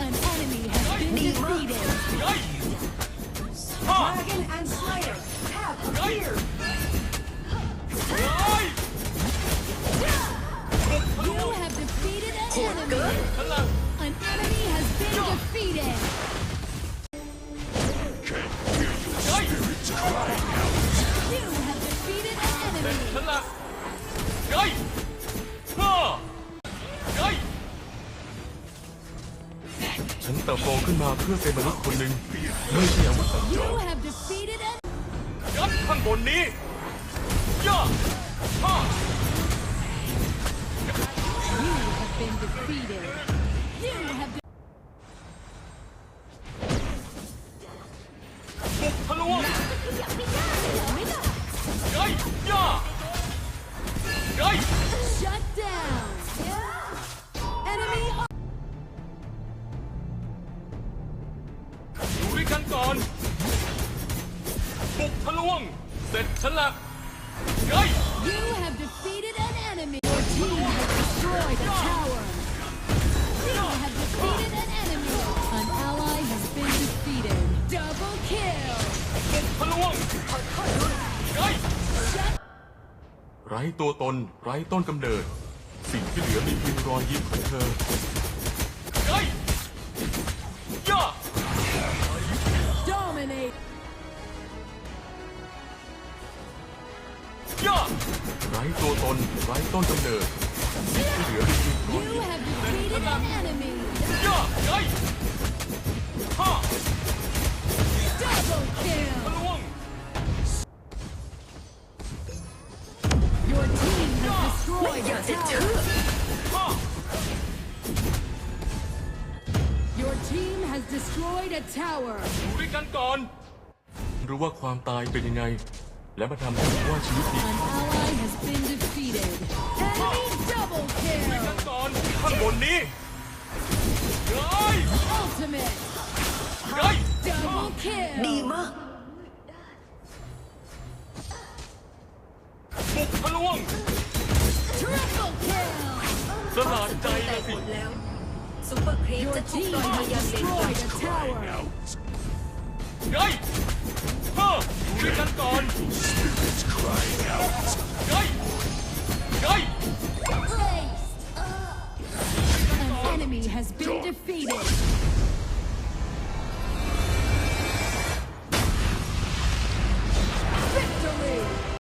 An enemy has been defeated. ไอ้ฮ่า Dragon and Slayer have ไอ้ appeared. ไอ้บุกทะล You วง have defeated an enemy. ฉันละ An enemy has been defeated. ฉันเติบโตขึ้นมาเพื่อเป็นมนุษย์คนหนึ่งไม่ใช่อาวุธสัง You have defeated an ยัดข้างบนนี้ย่าฮ่า ลวง เสร็จฉันละไอ้ You have defeated an enemy. Your team has destroyed a tower. You have defeated an enemy. An ally has been defeated. Double kill. บุกทะลวงไอ้ Shut ไร้ตัวตน ไร้ต้นกำเนิด สิ่งที่เหลือมีเพียงรอยยิ้มของเธอ ร้ตัวตนไร้ต้นกำเนิดสิ่งที่เหลือมีเพียงรอย You have defeated an enemy. ย่าไอ้ฮ่า Double kill. ทะลวง Your team has destroyed a tower. ฮ่า Your team has destroyed a tower. อยู่ด้วยกันก่อน รู้ว่าความตายเป็นยังไง และมาทำให้รู้ว่าชีวิตดี An ข้างบนนี้ไอ้ Ultimate ไอ้ double ดี kill. มาก บุกทะลวง Triple kill. สลาดใจแต่นะหสิมดแล้วซุปเปอร์ครีป Your จะถูก team ปล่อยมา has ยังเลนกลาง destroyed a tower. ไอ้ฮ่าอยู่ด้วยกันก่อน Spirits crying Defeated!